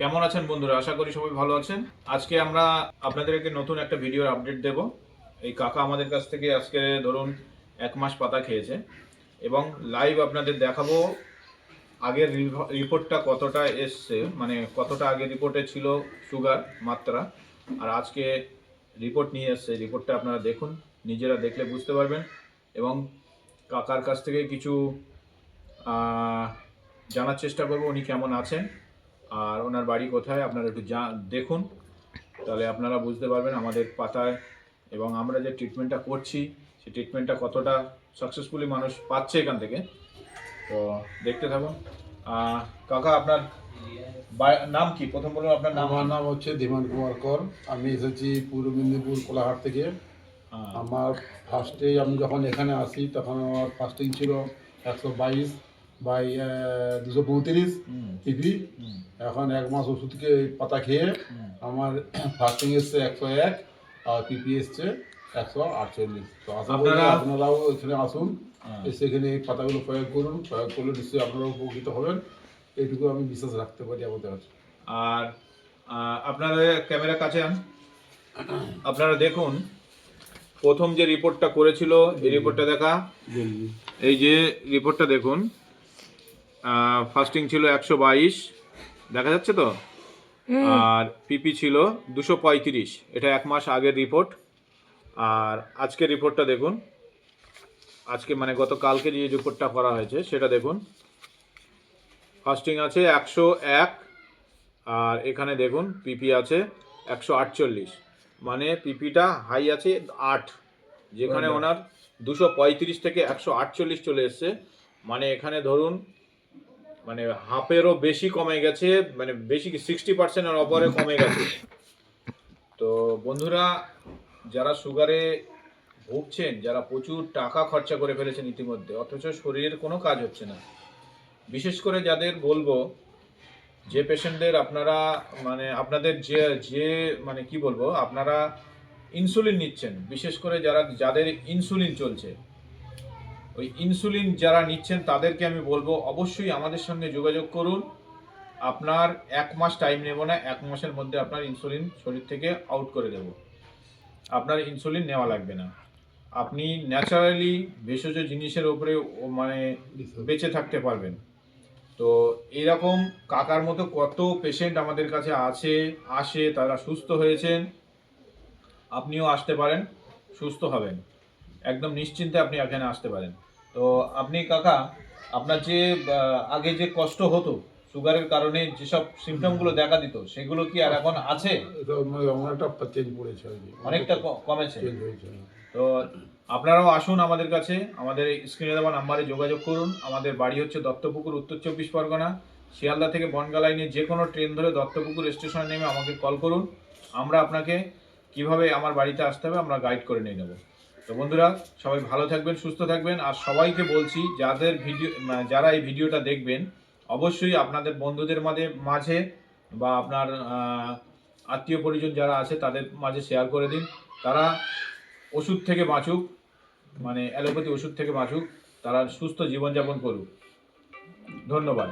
কেমন আছেন বন্ধুরা? আশা করি সবাই ভালো আছেন। আজকে আমরা আপনাদেরকে নতুন একটা ভিডিওর আপডেট দেব। এই কাকা আমাদের কাছ থেকে আজকে ধরুন এক মাস পাতা খেয়েছে এবং লাইভ আপনাদের দেখাবো আগের রিপোর্টটা কতটা এসছে মানে কতটা আগে রিপোর্টে ছিল সুগার মাত্রা। আর আজকে রিপোর্ট নিয়ে এসছে রিপোর্টটা আপনারা দেখুন, নিজেরা দেখলে বুঝতে পারবেন। এবং কাকার কাছ থেকে কিছু জানার চেষ্টা করব উনি কেমন আছেন। আর ওনার বাড়ি কোথায় আপনারা একটু যা দেখুন। তাহলে আপনারা বুঝতে পারবেন আমাদের পাতায় এবং আমরা যে ট্রিটমেন্টটা করছি সেই ট্রিটমেন্টটা কতটা সাকসেসফুলি মানুষ পাচ্ছে এখান থেকে। তো দেখতে থাকুন। কাকা আপনার নাম কি? প্রথম বলুন আপনার নাম। আমার নাম হচ্ছে ধীমান কুমার কর। আমি এসেছি পূর্ব মেদিনীপুর কোলাহাট থেকে। হ্যাঁ, আমার ফার্স্টে আমি যখন এখানে আসি তখন আমার ফার্স্টিং ছিল একশো বাইশ। বাই দুশো পঁয়ত্রিশ পিপি এখন এক মাস ওষুধকে পাতা খেয়ে আমার ফার্স্টিং এসছে একশো এক আর পিপি এসছে একশো আটচল্লিশ। তো আশা করি আপনারা- আপনারাও এখানে আসুন হ্যাঁ। এসে এখানে এই পাতাগুলো প্রয়োগ করুন। প্রয়োগ করলে নিশ্চয়ই আপনারাও উপকৃত হবেন। এইটুকু আমি বিশ্বাস রাখতে পারি আমাদের কাছে। আর আপনারা ক্যামেরা কাছে আন। আপনারা দেখুন প্রথম যে রিপোর্টটা করেছিল এই রিপোর্টটা দেখা এই যে রিপোর্টটা দেখুন ফাস্টিং ছিল একশো বাইশ দেখা যাচ্ছে তো? আর পিপি ছিল দুশো পঁয়ত্রিশ এটা এক মাস আগের রিপোর্ট আর আজকের রিপোর্টটা দেখুন। আজকে মানে গত কালকে যে রিপোর্টটা করা হয়েছে সেটা দেখুন। ফাস্টিং আছে একশো এক আর এখানে দেখুন পিপি আছে একশো আটচল্লিশ। মানে পিপিটা হাই আছে আট যেখানে ওনার দুশো পঁয়ত্রিশ থেকে একশো আটচল্লিশ চলে এসছে। মানে এখানে ধরুন মানে হাফেরও বেশি কমে গেছে মানে বেশি সিক্সটি পার্সেন্টের ওপরে কমে গেছে। তো বন্ধুরা, যারা সুগারে ভুগছেন, যারা প্রচুর টাকা খরচা করে ফেলেছেন ইতিমধ্যে, অথচ শরীরের কোনো কাজ হচ্ছে না। বিশেষ করে যাদের বলব, যে পেশেন্টদের আপনারা মানে আপনাদের যে যে মানে কি বলব, আপনারা ইনসুলিন নিচ্ছেন, বিশেষ করে যারা, যাদের ইনসুলিন চলছে। ওই ইনসুলিন যারা নিচ্ছেন তাদেরকে আমি বলব অবশ্যই আমাদের সঙ্গে যোগাযোগ করুন। আপনার এক মাস টাইম নেব না, এক মাসের মধ্যে আপনার ইনসুলিন শরীর থেকে আউট করে দেব। আপনার ইনসুলিন নেওয়া লাগবে না। আপনি ন্যাচারালি ভেষজ জিনিসের ওপরে মানে বেঁচে থাকতে পারবেন। তো এরকম কাকার মতো কত পেশেন্ট আমাদের কাছে আছে, আসে, তারা সুস্থ হয়েছেন, আপনিও আসতে পারেন, সুস্থ হবেন। একদম নিশ্চিন্তে আপনি এখানে আসতে পারেন। তো আপনি কাকা আপনার যে আগে যে কষ্ট হতো সুগারের কারণে যেসব সিমটমগুলো দেখা দিত সেগুলো কি আর এখন আছে? অনেকটা চেঞ্জ পড়েছে অনেকটা কমেছে। হয়েছে তো আপনারাও আসুন আমাদের কাছে আমাদের স্ক্রিনে দেওয়া নাম্বারে যোগাযোগ করুন। আমাদের বাড়ি হচ্ছে দত্তপুকুর উত্তর চব্বিশ পরগনা। শিয়ালদা থেকে বনগা লাইনে যে কোনো ট্রেন ধরে দত্তপুকুর স্টেশনে নেমে আমাকে কল করুন। আমরা আপনাকে কীভাবে আমার বাড়িতে আসতে হবে আমরা গাইড করে নিয়ে নেব। তো বন্ধুরা, সবাই ভালো থাকবেন, সুস্থ থাকবেন। আর সবাইকে বলছি, যাদের ভিডিও যারা এই ভিডিওটা দেখবেন, অবশ্যই আপনাদের বন্ধুদের মাঝে মাঝে বা আপনার আত্মীয় পরিজন যারা আছে, তাদের মাঝে শেয়ার করে দিন। তারা ওষুধ থেকে বাঁচুক মানে অ্যালোপ্যাথি ওষুধ থেকে বাঁচুক, তারা সুস্থ জীবনযাপন করুক। ধন্যবাদ।